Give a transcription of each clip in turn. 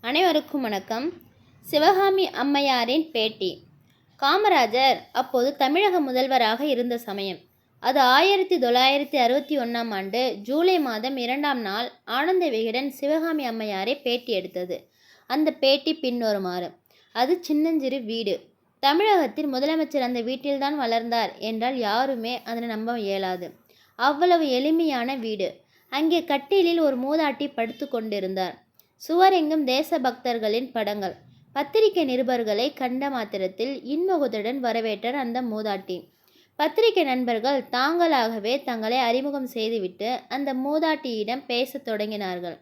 அனைவருக்கும் வணக்கம். சிவகாமி அம்மையாரின் பேட்டி. காமராஜர் அப்போது தமிழக முதல்வராக இருந்த சமயம். அது ஆயிரத்தி தொள்ளாயிரத்தி அறுபத்தி ஒன்றாம் ஆண்டு ஜூலை மாதம் இரண்டாம் நாள் ஆனந்த விகடன் சிவகாமி அம்மையாரை பேட்டி எடுத்தது. அந்த பேட்டி பின்வருமாறு. அது சின்னஞ்சிறு வீடு. தமிழகத்தில் முதலமைச்சர் அந்த வீட்டில்தான் வளர்ந்தார் என்றால் யாருமே அதனை நம்ப இயலாது. அவ்வளவு எளிமையான வீடு. அங்கே கட்டிலில் ஒரு மூதாட்டி படுத்து கொண்டிருந்தார். சுவரெங்கும் தேசபக்தர்களின் படங்கள். பத்திரிகை நிருபர்களை கண்ட மாத்திரத்தில் இன்முகத்துடன் வரவேற்றார் அந்த மூதாட்டி. பத்திரிகை நண்பர்கள் தாங்களாகவே தங்களை அறிமுகம் செய்துவிட்டு அந்த மூதாட்டியிடம் பேசத் தொடங்கினார்கள்.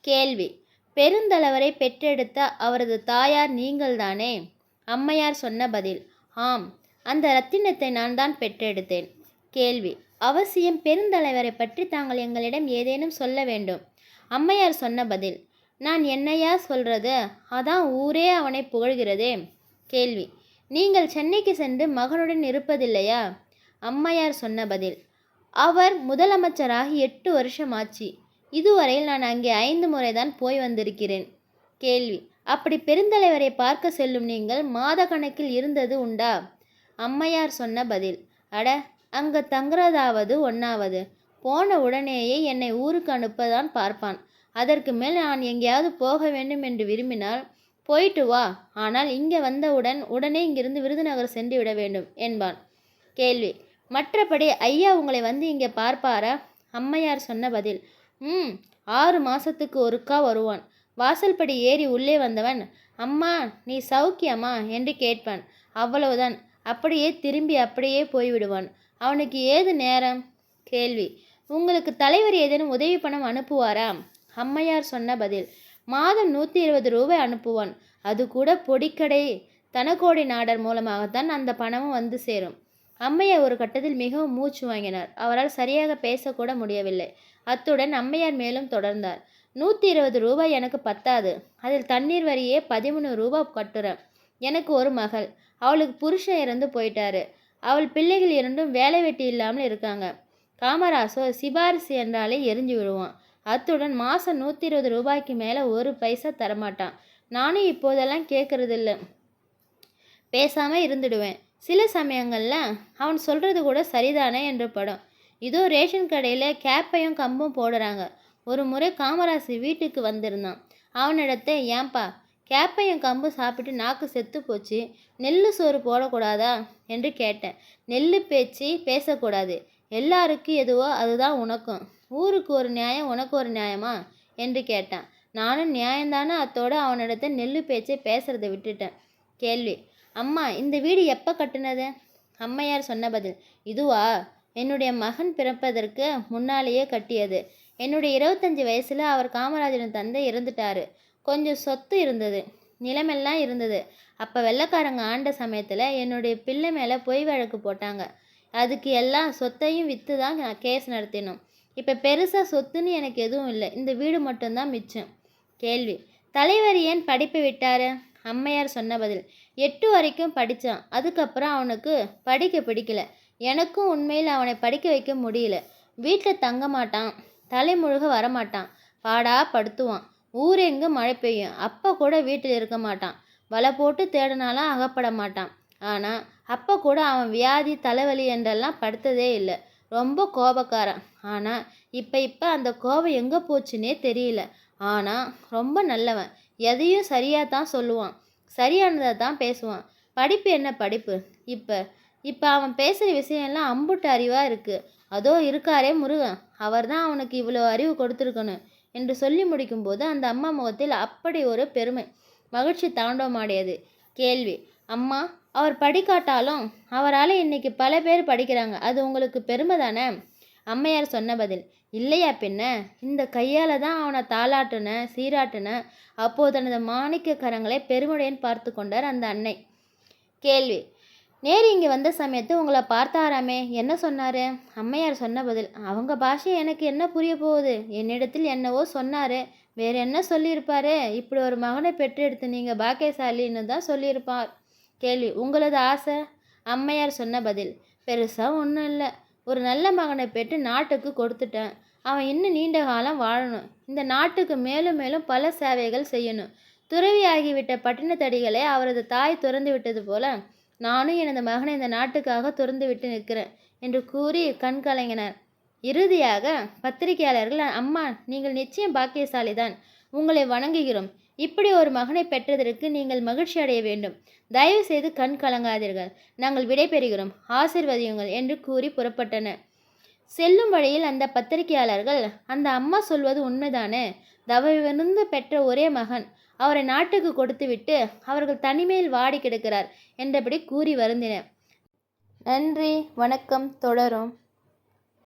கேள்வி பெருந்தலைவரை பெற்றெடுத்த அவரது தாயார் நீங்கள்தானே? அம்மையார் சொன்ன பதில் ஆம் அந்த ரத்தினத்தை நான் தான் பெற்றெடுத்தேன். கேள்வி அவசியம் பெருந்தலைவரை பற்றி தாங்கள் எங்களிடம் ஏதேனும் சொல்ல வேண்டும்? அம்மையார் சொன்ன பதில் நான் என்னையா சொல்றது? அதான் ஊரே அவனை புகழ்கிறதே. கேள்வி. நீங்கள் சென்னைக்கு சென்று மகனுடன் இருப்பதில்லையா? அம்மையார் சொன்ன பதில். அவர் முதலமைச்சராகி எட்டு வருஷம் ஆச்சு இதுவரையில் நான் அங்கே ஐந்து முறைதான் போய் வந்திருக்கிறேன். கேள்வி. அப்படி பெருந்தலைவரை பார்க்க செல்லும் நீங்கள் மாத கணக்கில் இருந்தது உண்டா? அம்மையார் சொன்ன பதில். அட அங்கே தங்குறதாவது ஒன்றாவது போன உடனேயே என்னை ஊருக்கு அனுப்பதான் பார்ப்பான். அதற்கு மேல் நான் எங்கேயாவது போக வேண்டும் என்று விரும்பினால் போயிட்டு வா. ஆனால் இங்கே வந்தவுடன் உடனே இங்கிருந்து விருதுநகர் சென்று விட வேண்டும் என்பான். கேள்வி. மற்றபடி ஐயா உங்களை வந்து இங்கே பார்ப்பாரா? அம்மையார் சொன்ன பதில். ம் ஆறு மாசத்துக்கு ஒருக்கா வருவான். வாசல்படி ஏறி உள்ளே வந்தவன் அம்மா நீ சௌக்கியமா? என்று கேட்பான். அவ்வளவுதான். அப்படியே திரும்பி அப்படியே போய்விடுவான். அவனுக்கு ஏது நேரம்? கேள்வி. உங்களுக்கு தலைவர் ஏதேனும் உதவி பணம் அனுப்புவாரா? அம்மையார் சொன்ன பதில் மாதம் நூற்றி இருபது ரூபாய் அனுப்புவான். அது கூட பொடிக்கடை தனக்கோடி நாடர் மூலமாகத்தான் அந்த பணமும் வந்து சேரும். அம்மையார் ஒரு கட்டத்தில் மிகவும் மூச்சு வாங்கினார். அவரால் சரியாக பேசக்கூட முடியவில்லை. அத்துடன் அம்மையார் மேலும் தொடர்ந்தார். நூற்றி இருபது ரூபாய் எனக்கு பத்தாது. அதில் தண்ணீர் வரியே பதிமூணு ரூபாய் கட்டுறேன். எனக்கு ஒரு மகள். அவளுக்கு புருஷன் இறந்து போயிட்டாரு. அவள் பிள்ளைகள் இரண்டும் வேலை வெட்டி இல்லாமல் இருக்காங்க. காமராசோ சிபாரிசு என்றாலே எரிஞ்சு விடுவான். அத்துடன் மாதம் நூற்றி இருபது ரூபாய்க்கு மேலே ஒரு பைசா தரமாட்டான். நானும் இப்போதெல்லாம் கேட்குறதில்ல பேசாமல் இருந்துடுவேன். சில சமயங்களில் அவன் சொல்கிறது கூட சரிதானே என்று படம். இதோ ரேஷன் கடையில் கேப்பையும் கம்பும் போடுறாங்க. ஒரு முறை காமராசு வீட்டுக்கு வந்திருந்தான். அவனிடத்தை ஏன்பா கேப்பையும் கம்பு சாப்பிட்டு நாக்கு செத்து போச்சு. நெல் சோறு போடக்கூடாதா? என்று கேட்டேன். நெல் பேச்சு பேசக்கூடாது. எல்லாருக்கும் எதுவோ அதுதான் உனக்கும். ஊருக்கு ஒரு நியாயம் உனக்கு ஒரு நியாயமா? என்று கேட்டான். நானும் நியாயந்தானே அத்தோடு அவனிடத்த நெல்லு பேச்சை பேசுறதை விட்டுட்டேன். கேள்வி அம்மா இந்த வீடு எப்போ கட்டுனது? அம்மையார் சொன்ன பதில் இதுவா? என்னுடைய மகன் பிறப்பதற்கு முன்னாலேயே கட்டியது. என்னுடைய இருபத்தஞ்சி வயசில் அவர் காமராஜரின் தந்தை இறந்துட்டாரு. கொஞ்சம் சொத்து இருந்தது நிலமெல்லாம் இருந்தது. அப்போ வெள்ளைக்காரங்க ஆண்ட சமயத்தில் என்னுடைய பிள்ளை மேலே பொய் வழக்கு போட்டாங்க. அதுக்கு எல்லா சொத்தையும் விற்று தான் நான் கேஸ் நடத்தினோம். இப்போ பெருசாக சொத்துன்னு எனக்கு எதுவும் இல்லை. இந்த வீடு மட்டும்தான் மிச்சம். கேள்வி. தலைவர் ஏன் படிப்பை விட்டார்? அம்மையார் சொன்ன பதில். எட்டு வரைக்கும் படித்தான் அதுக்கப்புறம் அவனுக்கு படிக்க பிடிக்கல. எனக்கும் உண்மையில் அவனை படிக்க வைக்க முடியல. வீட்டில் தங்க மாட்டான். தலைமுழுக வரமாட்டான். பாடா படுத்துவான். ஊரெங்கும் மழை பெய்யும். அப்போ கூட வீட்டில் இருக்க மாட்டான். வலை போட்டு தேடினாலும் அகப்பட மாட்டான். ஆனால் அப்போ கூட அவன் வியாதி தலைவலி என்றெல்லாம் படுத்ததே இல்லை. ரொம்ப கோபக்காரன். ஆனால் இப்போ இப்போ அந்த கோபம் எங்கே போச்சுன்னே தெரியல. ஆனால் ரொம்ப நல்லவன். எதையும் சரியாக தான் சொல்லுவான். சரியானதை தான் பேசுவான். படிப்பு என்ன படிப்பு? இப்போ இப்போ அவன் பேசுகிற விஷயம்லாம் அம்புட்டு அறிவாக இருக்குது அதோ இருக்காரே முருகன். அவர் தான் அவனுக்கு இவ்வளோ அறிவு கொடுத்துருக்கணும் என்று சொல்லி முடிக்கும்போது அந்த அம்மா முகத்தில் அப்படி ஒரு பெருமை. மகிழ்ச்சி தாண்டவமாடியது. கேள்வி அம்மா அவர் படிக்காட்டாலும் அவரால் இன்னைக்கு பல பேர் படிக்கிறாங்க. அது உங்களுக்கு பெருமை தானே? அம்மையார் சொன்ன பதில். இல்லையா பின்ன இந்த கையால் தான் அவனை தாளாட்டுன சீராட்டுன அப்போது தனது மாணிக்க கரங்களை பெருமுடையன் பார்த்து கொண்டார் அந்த அன்னை. கேள்வி. நேரு இங்கே வந்த சமயத்து உங்களை பார்த்தாராமே? என்ன சொன்னார்? அம்மையார் சொன்ன பதில். அவங்க பாஷை எனக்கு என்ன புரிய போகுது? என்னிடத்தில் என்னவோ சொன்னார். வேறு என்ன சொல்லியிருப்பாரு? இப்படி ஒரு மகனை பெற்றெடுத்து நீங்கள் பாக்கியசாலின்னு தான் சொல்லியிருப்பார். கேள்வி. உங்களது ஆசை? அம்மையார் சொன்ன பதில். பெருசாக ஒன்றும் இல்லை. ஒரு நல்ல மகனை பெற்று நாட்டுக்கு கொடுத்துட்டேன். அவன் இன்னும் நீண்ட காலம் வாழணும். இந்த நாட்டுக்கு மேலும் மேலும் பல சேவைகள் செய்யணும். துறவியாகிவிட்ட பட்டினத்தடிகளை அவரது தாய் துறந்து விட்டது போல நானும் எனது மகனை இந்த நாட்டுக்காக துறந்து விட்டு நிற்கிறேன் என்று கூறி கண் கலங்கினார். இறுதியாக பத்திரிகையாளர்கள் அம்மா நீங்கள் நிச்சயம் பாக்கியசாலிதான். உங்களை வணங்குகிறோம். இப்படி ஒரு மகனை பெற்றதற்கு நீங்கள் மகிழ்ச்சி அடைய வேண்டும். தயவு செய்து கண் கலங்காதீர்கள். நாங்கள் விடைபெறுகிறோம் ஆசிர்வதியுங்கள் என்று கூறி புறப்பட்டன. செல்லும் வழியில் அந்த பத்திரிகையாளர்கள் அந்த அம்மா சொல்வது உண்மைதானே? தவவிருந்து பெற்ற ஒரே மகன். அவரை நாட்டுக்கு கொடுத்துவிட்டு அவர்கள் தனிமையில் வாடி கிடக்கிறார் என்றபடி கூறி வருந்தினர் நன்றி. வணக்கம். தொடரும்.